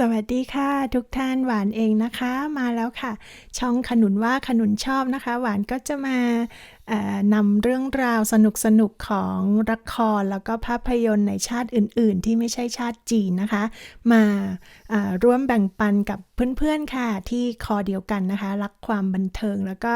สวัสดีค่ะ ทุกท่านหวานเองนะคะมาแล้วค่ะ ช่องขนุนว่าขนุนชอบนะคะ หวานก็จะมานำเรื่องราวสนุกๆของละครแล้วก็ภาพยนตร์ในชาติอื่น ๆ ที่ไม่ใช่ชาติจีนนะคะมาาร่วมแบ่งปันกับเพื่อน ๆ ค่ะที่คอเดียวกันนะคะ รักความบันเทิงแล้วก็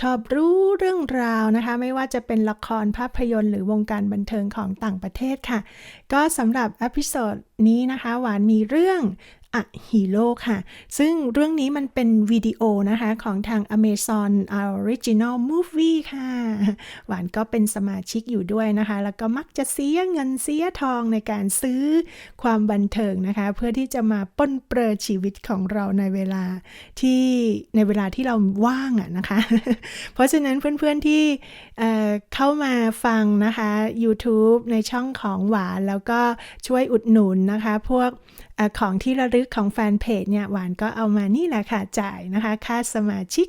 ชอบรู้เรื่องราวนะคะ ไม่ว่าจะเป็นละครภาพยนตร์หรือวงการบันเทิงของต่างประเทศค่ะ ก็สำหรับอพิโซดนี้นะคะ หวานมีเรื่อง อะฮีโร่ค่ะ ซึ่งเรื่องนี้มันเป็นวิดีโอนะคะ ของทาง Amazon Original Movie ค่ะ หวานก็เป็นสมาชิกอยู่ด้วยนะคะ แล้วก็มักจะเสียเงินเสียทองในการซื้อความบันเทิงนะคะ เพื่อที่จะมาป้นเปรอชีวิตของเราในเวลาที่ในเวลาที่เราว่างอะนะคะ เพราะฉะนั้นเพื่อนๆที่เเข้ามาฟังนะคะ YouTube ในช่องของหวานแล้วก็ช่วยอุดหนุนนะคะ พวกของที่ระลึกของแฟนเพจเนี่ยหวานก็เอามานี่แหละค่ะจ่ายนะคะค่าสมาชิก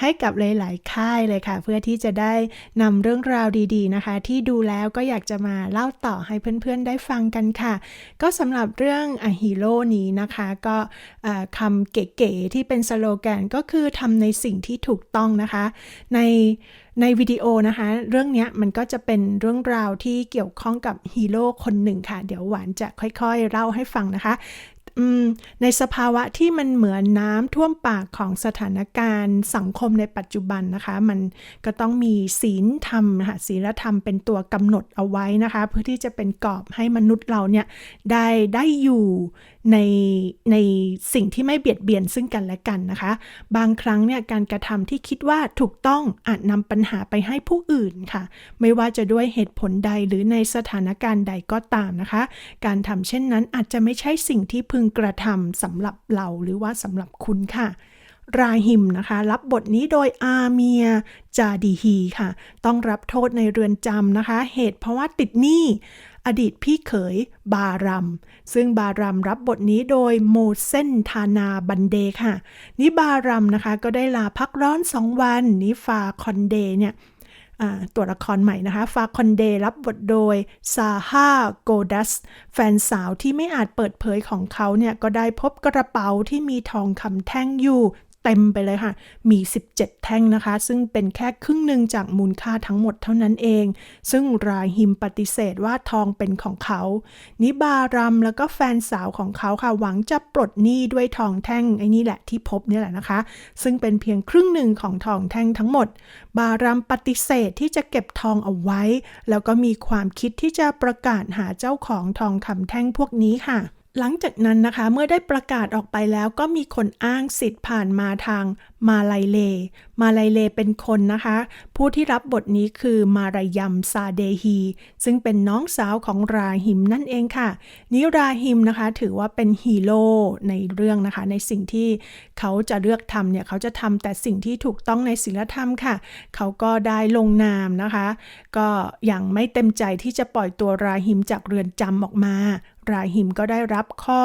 ให้กับหลาย ๆ ค่ายเลยค่ะ เพื่อที่จะได้นำเรื่องราวดี ๆ นะคะ ที่ดูแล้วก็อยากจะมาเล่าต่อให้เพื่อน ๆ ได้ฟังกันค่ะ ก็สำหรับเรื่องอฮีโร่นี้นะคะ ก็คำเก๋ ๆ ที่เป็นสโลแกนก็คือทำในสิ่งที่ถูกต้องนะคะ ใน ในวิดีโอนะคะ เรื่องนี้มันก็จะเป็นเรื่องราวที่เกี่ยวข้องกับฮีโร่คนหนึ่งค่ะ เดี๋ยวหวานจะค่อยๆเล่าให้ฟังนะคะอืมในสภาวะที่มันเหมือนน้ำท่วมปากของสถานการณ์สังคมในปัจจุบันนะคะ มันก็ต้องมีศีลธรรมนะคะศีลธรรมเป็นตัวกำหนดเอาไว้นะคะ เพื่อที่จะเป็นกรอบให้มนุษย์เราเนี่ยได้ได้อยู่ ในในสิ่งที่ไม่เบียดเบียนซึ่งกันและกันนะคะ บางครั้งเนี่ยการกระทำที่คิดว่าถูกต้องอาจนำปัญหาไปให้ผู้อื่นค่ะ ไม่ว่าจะด้วยเหตุผลใดหรือในสถานการณ์ใดก็ตามนะคะ การทำเช่นนั้นอาจจะไม่ใช่สิ่งที่พึงกระทำสำหรับเราหรือว่าสำหรับคุณค่ะราฮิมนะคะ รับบทนี้โดยอาเมียจาดีฮีค่ะ ต้องรับโทษในเรือนจำนะคะ เหตุเพราะว่าติดหนี้ อดีตพี่เขยบารัม ซึ่งบารัมรับบทนี้โดยโมเซนทานาบันเดค่ะนิบารัมนะคะก็ได้ลาพักร้อนสองวันนิฟาคอนเดเนี่ยตัวละครใหม่นะคะ ฟาคอนเดรับบทโดยซาฮาโกดัส แฟนสาวที่ไม่อาจเปิดเผยของเขาเนี่ย ก็ได้พบกระเป๋าที่มีทองคำแท่งอยู่ เต็มไปเลยค่ะ มี 17 แท่งนะคะ ซึ่งเป็นแค่ครึ่งหนึ่งจากมูลค่าทั้งหมดเท่านั้นเอง ซึ่งรายฮิมปฏิเสธว่าทองเป็นของเขา นิบารัมแล้วก็แฟนสาวของเขาค่ะ หวังจะปลดหนี้ด้วยทองแท่งไอ้นี่แหละที่พบนี่แหละนะคะ ซึ่งเป็นเพียงครึ่งหนึ่งของทองแท่งทั้งหมด บารัมปฏิเสธที่จะเก็บทองเอาไว้ แล้วก็มีความคิดที่จะประกาศหาเจ้าของทองคำแท่งพวกนี้ค่ะ หลังจากนั้นนะคะเมื่อได้ประกาศออกไปแล้วก็มีคนอ้างสิทธิ์ผ่านมาทางมาลายเล มาลายเลเป็นคนนะคะ ผู้ที่รับบทนี้คือมารายมซาเดฮี ซึ่งเป็นน้องสาวของราฮิมนั่นเองค่ะนิราฮิมนะคะถือว่าเป็นฮีโร่ในเรื่องนะคะ ในสิ่งที่เขาจะเลือกทำเนี่ยเขาจะทำแต่สิ่งที่ถูกต้องในศีลธรรมค่ะ เขาก็ได้ลงนามนะคะ ก็อยังไม่เต็มใจที่จะปล่อยตัวราฮิมจากเรือนจำออกมา ราฮิมก็ได้รับข้อ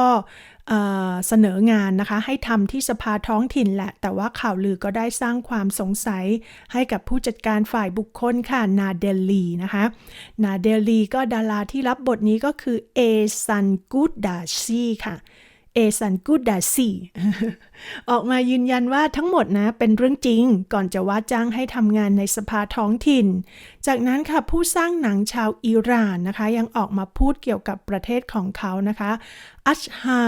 เออเสนองานนะคะ ให้ทำที่สภาท้องถิ่นแหละ แต่ว่าข่าวลือก็ได้สร้างความสงสัยให้กับผู้จัดการฝ่ายบุคคลค่ะ นาเดลลีนะคะ นาเดลลีก็ดาราที่รับบทนี้ก็คือเอซันกูดดาชีค่ะเอซันกูดดาซีออกมายืนยันว่าทั้งหมดนะเป็นเรื่องจริงก่อนจะว่าจ้างให้ทำงานในสภาท้องถิ่นจากนั้นค่ะผู้สร้างหนังชาวอิหร่านนะคะยังออกมาพูดเกี่ยวกับประเทศของเขานะคะอัชฮา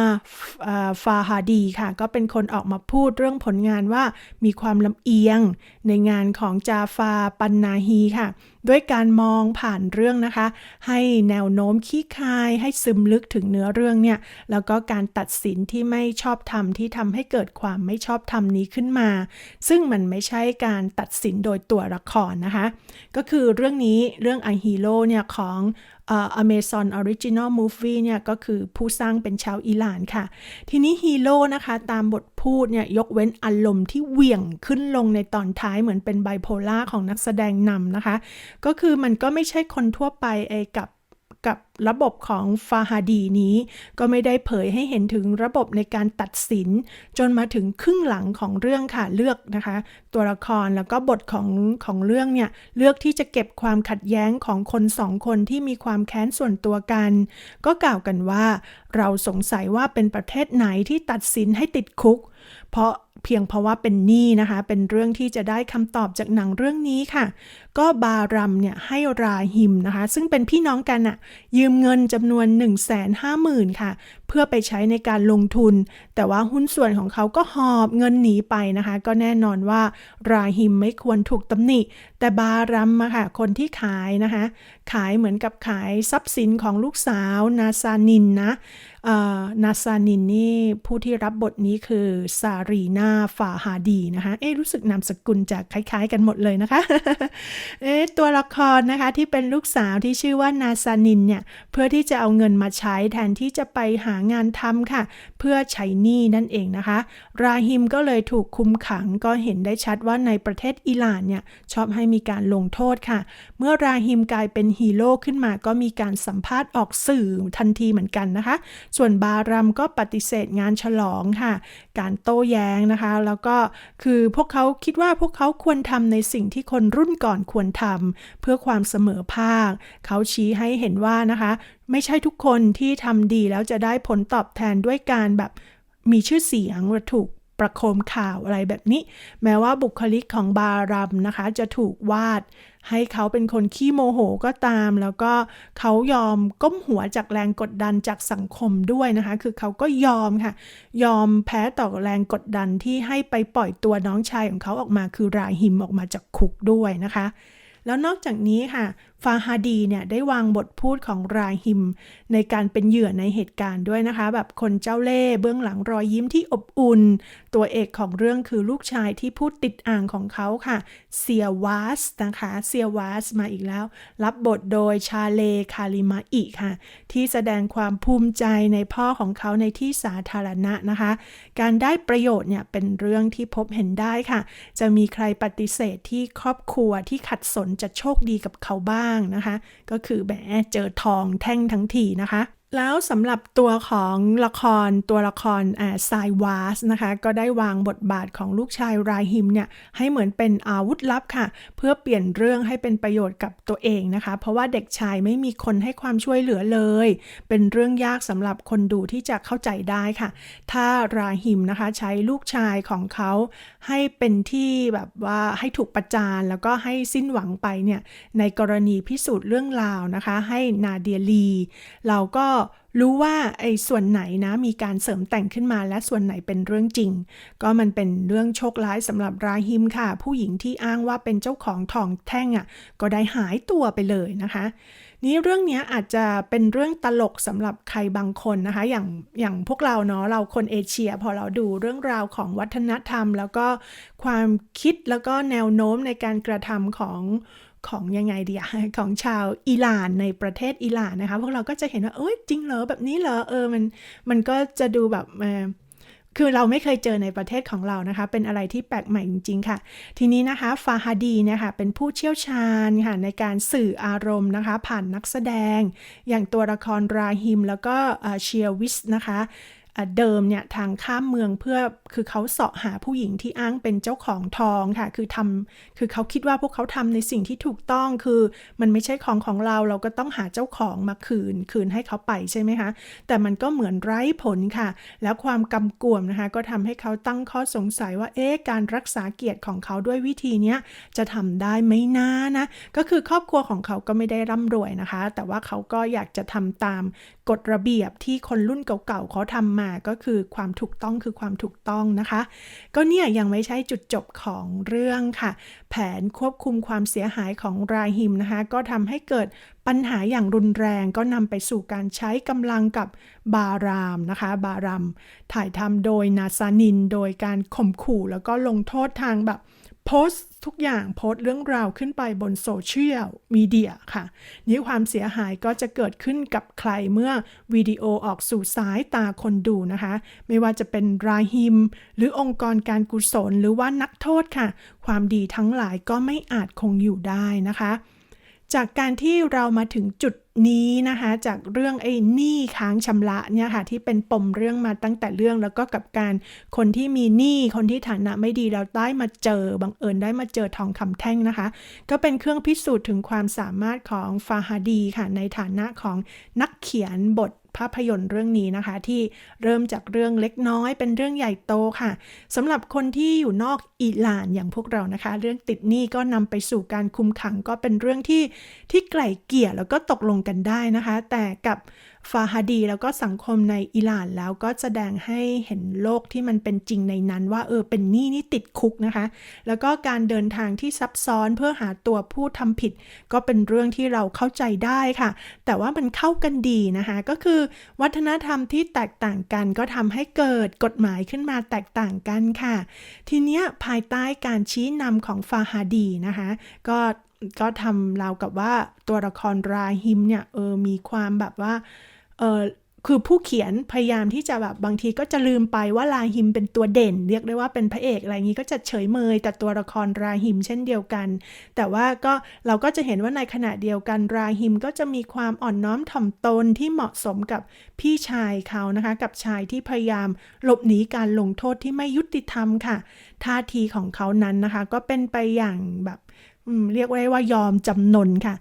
ฟาฮาดีค่ะก็เป็นคนออกมาพูดเรื่องผลงานว่ามีความลำเอียงในงานของจาฟาปันนาฮีค่ะ ด้วยการมองผ่านเรื่องนะคะ ให้แนวโน้มขี้คาย ให้ซึมลึกถึงเนื้อเรื่องเนี่ย แล้วก็การตัดสินที่ไม่ชอบธรรมที่ทำให้เกิดความไม่ชอบธรรมนี้ขึ้นมา ซึ่งมันไม่ใช่การตัดสินโดยตัวละครนะคะ ก็คือือเรื่องนี้เรื่องไอฮีโร่เนี่ยของเมซอ Amazon Original Movie เนี่ยก็คือผู้สร้างเป็นชาวอิหร่านค่ะ ทีนี้ฮีโร่นะคะ ตามบทพูดเนี่ยยกเว้นอารมณ์ที่เหวี่ยงขึ้นลงในตอนท้ายเหมือนเป็นไบโพล่าของนักแสดงนำนะคะ ก็คือมันก็ไม่ใช่คนทั่วไปไอ้กับ กับระบบของฟาฮาดีนี้ ก็ไม่ได้เผยให้เห็นถึงระบบในการตัดสิน จนมาถึงครึ่งหลังของเรื่องค่ะเลือกนะคะ ตัวละครแล้วก็บทของของเรื่องเนี่ยเลือกที่จะเก็บความขัดแย้งของคนสองคนที่มีความแค้นส่วนตัวกัน ก็กล่าวกันว่า เราสงสัยว่าเป็นประเทศไหนที่ตัดสินให้ติดคุก เพราะเพียงเพราะว่าเป็นหนี้นะคะ เป็นเรื่องที่จะได้คำตอบจากหนังเรื่องนี้ค่ะ ก็บารัมเนี่ยให้ราฮิมนะคะ ซึ่งเป็นพี่น้องกันอะยืมเงินจำนวน 1 5 0 0 0 0ค่ะ เพื่อไปใช้ในการลงทุน แต่ว่าหุ้นส่วนของเขาก็หอบเงินหนีไปนะคะ ก็แน่นอนว่าราฮิมไม่ควรถูกตำหนิ แต่บารัมอะค่ะ คนที่ขายนะคะ ขายเหมือนกับขายทรัพย์สินของลูกสาวนาซานินนะนาซานินนี่ผู้ที่รับบทนี้คือซารีนาฟาฮาดีนะคะ เอ๊รู้สึกนามสกุลจะคล้าย ๆ กันหมดเลยนะคะเอ๊ตัวละครนะคะที่เป็นลูกสาวที่ชื่อว่านาซานินเนี่ยเพื่อที่จะเอาเงินมาใช้แทนที่จะไปหางานทำค่ะ เพื่อใช้หนี้นั่นเองนะคะ ราฮิมก็เลยถูกคุมขังก็เห็นได้ชัดว่าในประเทศอิหร่านเนี่ยชอบให้มีการลงโทษค่ะ เมื่อราฮิมกลายเป็นฮีโร่ขึ้นมาก็มีการสัมภาษณ์ออกสื่อทันทีเหมือนกันนะคะ ส่วนบารัมก็ปฏิเสธงานฉลองค่ะ การโต้แย้งนะคะ แล้วก็คือพวกเขาคิดว่าพวกเขาควรทำในสิ่งที่คนรุ่นก่อนควรทำเพื่อความเสมอภาค เขาชี้ให้เห็นว่านะคะ ไม่ใช่ทุกคนที่ทำดีแล้วจะได้ผลตอบแทนด้วยการแบบมีชื่อเสียงหรือถูกประโคมข่าวอะไรแบบนี้ แม้ว่าบุคลิกของบารัมนะคะ จะถูกวาด ให้เขาเป็นคนขี้โมโหก็ตาม แล้วก็เขายอมก้มหัวจากแรงกดดันจากสังคมด้วยนะคะ คือเขาก็ยอมค่ะ ยอมแพ้ต่อแรงกดดันที่ให้ไปปล่อยตัวน้องชายของเขาออกมาคือราหิมออกมาจากคุกด้วยนะคะ แล้วนอกจากนี้ค่ะ ฟาฮาดีเนี่ยได้วางบทพูดของราฮิม ในการเป็นเหยื่อในเหตุการณ์ด้วยนะคะ แบบคนเจ้าเล่ห์เบื้องหลังรอยยิ้มที่อบอุ่น ตัวเอกของเรื่องคือลูกชายที่พูดติดอ่างของเขาค่ะ เซียวาสนะคะเซียวาสมาอีกแล้ว รับบทโดยชาเลคาริมาอิค่ะ ที่แสดงความภูมิใจในพ่อของเขาในที่สาธารณะนะคะ การได้ประโยชน์เนี่ยเป็นเรื่องที่พบเห็นได้ค่ะ จะมีใครปฏิเสธที่ครอบครัวที่ขัดสนจะโชคดีกับเขาบ้างนะคะ ก็คือแหมเจอทองแท่งทั้งทีนะคะ แล้วสำหรับตัวของละครตัวละครอ่าไซวาสนะคะ ก็ได้วางบทบาทของลูกชายรายฮิมเนี่ย ให้เหมือนเป็นอาวุธลับค่ะ เพื่อเปลี่ยนเรื่องให้เป็นประโยชน์กับตัวเองนะคะ เพราะว่าเด็กชายไม่มีคนให้ความช่วยเหลือเลย เป็นเรื่องยากสำหรับคนดูที่จะเข้าใจได้ค่ะ ถ้าราฮิมนะคะใช้ลูกชายของเขาให้เป็นที่แบบว่าให้ถูกประจานแล้วก็ให้สิ้นหวังไปเนี่ยในกรณีพิสูจน์เรื่องราวนะคะ ให้นาเดียลี เราก็ รู้ว่าไอ้ส่วนไหนนะมีการเสริมแต่งขึ้นมาและส่วนไหนเป็นเรื่องจริง ก็มันเป็นเรื่องโชคร้ายสำหรับราฮิมค่ะ ผู้หญิงที่อ้างว่าเป็นเจ้าของทองแท่งอะ่ะก็ได้หายตัวไปเลยนะคะ นี้เรื่องนี้อาจจะเป็นเรื่องตลกสำหรับใครบางคนนะคะ อย่างอย่างพวกเราเนาะเราคนเอเชีย พอเราดูเรื่องราวของวัฒนธรรม แล้วก็ความคิดแล้วก็แนวโน้มในการกระทำของ ของยังไงดีอะของชาวอิหร่านในประเทศอิหร่านนะคะ พวกเราก็จะเห็นว่าเอ้ยจริงเหรอแบบนี้เหรอเออมันมันก็จะดูแบบเออคือเราไม่เคยเจอในประเทศของเรานะคะ เป็นอะไรที่แปลกใหม่จริง ๆ ค่ะ ทีนี้นะคะ ฟาฮาดีเนี่ยค่ะ เป็นผู้เชี่ยวชาญค่ะในการสื่ออารมณ์นะคะ ผ่านนักแสดง อย่างตัวละครราฮิม แล้วก็เชียวิสนะคะ เดิมเนี่ยทางข้ามเมืองเพื่อคือเขาเสาะหาผู้หญิงที่อ้างเป็นเจ้าของทองค่ะ คือทำคือเขาคิดว่าพวกเขาทำในสิ่งที่ถูกต้องคือมันไม่ใช่ของของเราเราก็ต้องหาเจ้าของมาคืน คืนให้เขาไปใช่ไหมคะแต่มันก็เหมือนไร้ผลค่ะ แล้วความกำกวมนะคะก็ทำให้เขาตั้งข้อสงสัยว่าเอ๊ะการรักษาเกียรติของเขาด้วยวิธีนี้จะทำได้ไหมนะนะ ก็คือครอบครัวของเขาก็ไม่ได้ร่ำรวยนะคะ แต่ว่าเขาก็อยากจะทำตามกฎระเบียบที่คนรุ่นเก่าๆเขาทำมาก็คือความถูกต้องคือความถูกต้องนะคะ ก็เนี่ยยังไม่ใช่จุดจบของเรื่องค่ะ แผนควบคุมความเสียหายของรายฮิมนะคะ ก็ทำให้เกิดปัญหาอย่างรุนแรงก็นำไปสู่การใช้กำลังกับบารามนะคะ บารามถ่ายทำโดยนาซานิน โดยการข่มขู่แล้วก็ลงโทษทางแบบ โพสต์ทุกอย่างโพสต์เรื่องราวขึ้นไปบนโซเชียลมีเดียค่ะนี้ความเสียหายก็จะเกิดขึ้นกับใครเมื่อวิดีโอออกสู่สายตาคนดูนะคะ ไม่ว่าจะเป็นราฮิม หรือองค์กรการกุศลหรือว่านักโทษค่ะ ความดีทั้งหลายก็ไม่อาจคงอยู่ได้นะคะ จากการที่เรามาถึงจุดนี้นะคะ จากเรื่องไอ้หนี้ค้างชำระเนี่ยค่ะที่เป็นปมเรื่องมาตั้งแต่เรื่องแล้วก็กับการคนที่มีหนี้คนที่ฐานะไม่ดีเราได้มาเจอบังเอิญได้มาเจอทองคำแท่งนะคะ ก็เป็นเครื่องพิสูจน์ถึงความสามารถของฟาฮาดีค่ะในฐานะของนักเขียนบท ภาพยนตร์เรื่องนี้นะคะ ที่เริ่มจากเรื่องเล็กน้อย เป็นเรื่องใหญ่โตค่ะสำหรับคนที่อยู่นอกอิหร่านอย่างพวกเรานะคะ เรื่องติดหนี้ก็นำไปสู่การคุมขังก็เป็นเรื่องที่ที่ไกล่เกลี่ยแล้วก็ตกลงกันได้นะคะ แต่กับ ฟาฮาดี แล้วก็สังคมในอิหร่านแล้วก็แสดงให้เห็นโลกที่มันเป็นจริงในนั้น ว่าเออเป็นหนี้นี่ติดคุกนะคะ แล้วก็การเดินทางที่ซับซ้อนเพื่อหาตัวผู้ทำผิด ก็เป็นเรื่องที่เราเข้าใจได้ค่ะ แต่ว่ามันเข้ากันดีนะคะ ก็คือวัฒนธรรมที่แตกต่างกันก็ทำให้เกิดกฎหมายขึ้นมาแตกต่างกันค่ะ ทีเนี้ยภายใต้การชี้นำของฟาฮาดีนะคะ ก็ก็ทำราวกับว่าตัวละครราฮิมเนี่ยเออมีความแบบว่า เออคือผู้เขียนพยายามที่จะแบบบางทีก็จะลืมไปว่าราฮิมเป็นตัวเด่น เรียกได้ว่าเป็นพระเอกอะไรอย่างนี้ก็จะเฉยเมยแต่ตัวละครราฮิมเช่นเดียวกัน แต่ว่าก็เราก็จะเห็นว่าในขณะเดียวกันราฮิมก็จะมีความอ่อนน้อมถ่อมตนที่เหมาะสมกับพี่ชายเขานะคะ กับชายที่พยายามหลบหนีการลงโทษที่ไม่ยุติธรรมค่ะ ท่าทีของเขานั้นนะคะ ก็เป็นไปอย่างแบบ เรียกได้ว่ายอมจำนนค่ะ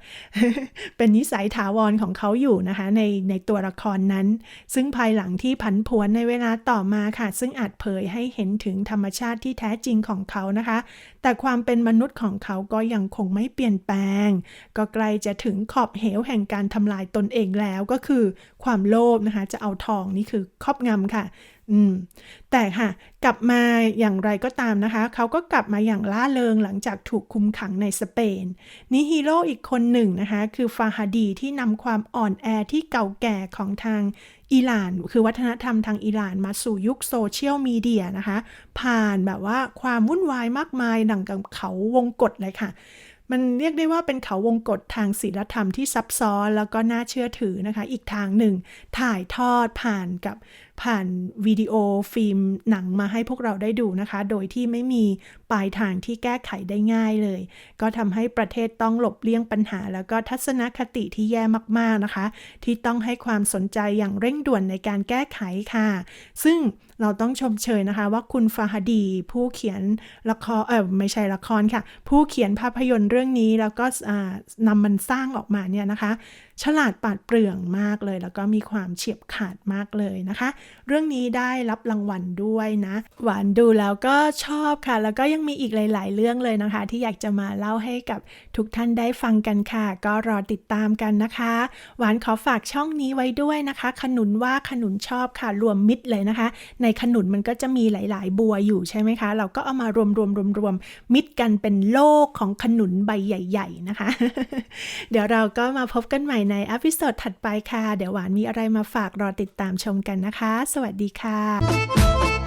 เป็นนิสัยถาวรของเขาอยู่นะคะ ในในตัวละครนั้น ซึ่งภายหลังที่ผันผวนในเวลาต่อมาค่ะ ซึ่งอาจเผยให้เห็นถึงธรรมชาติที่แท้จริงของเขานะคะ แต่ความเป็นมนุษย์ของเขาก็ยังคงไม่เปลี่ยนแปลง ก็ใกล้จะถึงขอบเหวแห่งการทำลายตนเองแล้วก็คือ ความโลภนะคะ จะเอาทองนี่คือครอบงำค่ะ อืม แต่ค่ะ กลับมาอย่างไรก็ตามนะคะ เขาก็กลับมาอย่างล่าเริงหลังจากถูกคุมขังในสเปนนี่ฮีโร่อีกคนหนึ่งนะคะ คือฟาฮาดีที่นำความอ่อนแอที่เก่าแก่ของทาง อิหร่าน คือวัฒนธรรมทางอิหร่านมาสู่ยุคโซเชียลมีเดียนะคะ ผ่านแบบว่าความวุ่นวายมากมายดังกับเขาวงกฏเลยค่ะ มันเรียกได้ว่าเป็นเขาวงกฏทางศีลธรรมที่ซับซ้อนแล้วก็น่าเชื่อถือนะคะ อีกทางหนึ่งถ่ายทอดผ่านกับ ผ่านวิดีโอฟิล์มหนังมาให้พวกเราได้ดูนะคะ โดยที่ไม่มีปลายทางที่แก้ไขได้ง่ายเลย ก็ทำให้ประเทศต้องหลบเลี่ยงปัญหา แล้วก็ทัศนคติที่แย่มากๆนะคะ ที่ต้องให้ความสนใจอย่างเร่งด่วนในการแก้ไขค่ะ ซึ่งเราต้องชมเชยนะคะว่าคุณฟาฮดี ผู้เขียนละครเออไม่ใช่ละครค่ะ ผู้เขียนภาพยนตร์เรื่องนี้แล้วก็นำมันสร้างออกมาเนี่ยนะคะ ฉลาดปาดเปรื่องมากเลย แล้วก็มีความเฉียบขาดมากเลยนะคะเรื่องนี้ได้รับรางวัลด้วยนะ หวานดูแล้วก็ชอบค่ะ แล้วก็ยังมีอีกหลาย ๆ เรื่องเลยนะคะ ที่อยากจะมาเล่าให้กับทุกท่านได้ฟังกันค่ะ ก็รอติดตามกันนะคะ หวานขอฝากช่องนี้ไว้ด้วยนะคะ ขนุนว่าขนุนชอบค่ะ รวมมิตรเลยนะคะ ในขนุนมันก็จะมีหลาย ๆ บัวอยู่ใช่ไหมคะ เราก็เอามารวมรวมรวมรวมมิตรกันเป็นโลกของขนุนใบใหญ่ ๆ นะคะ เดี๋ยวเราก็มาพบกันใหม่ในอพิโซดถัดไปค่ะ เดี๋ยวหวานมีอะไรมาฝากรอติดตามชมกันนะคะสวัสดีค่ะ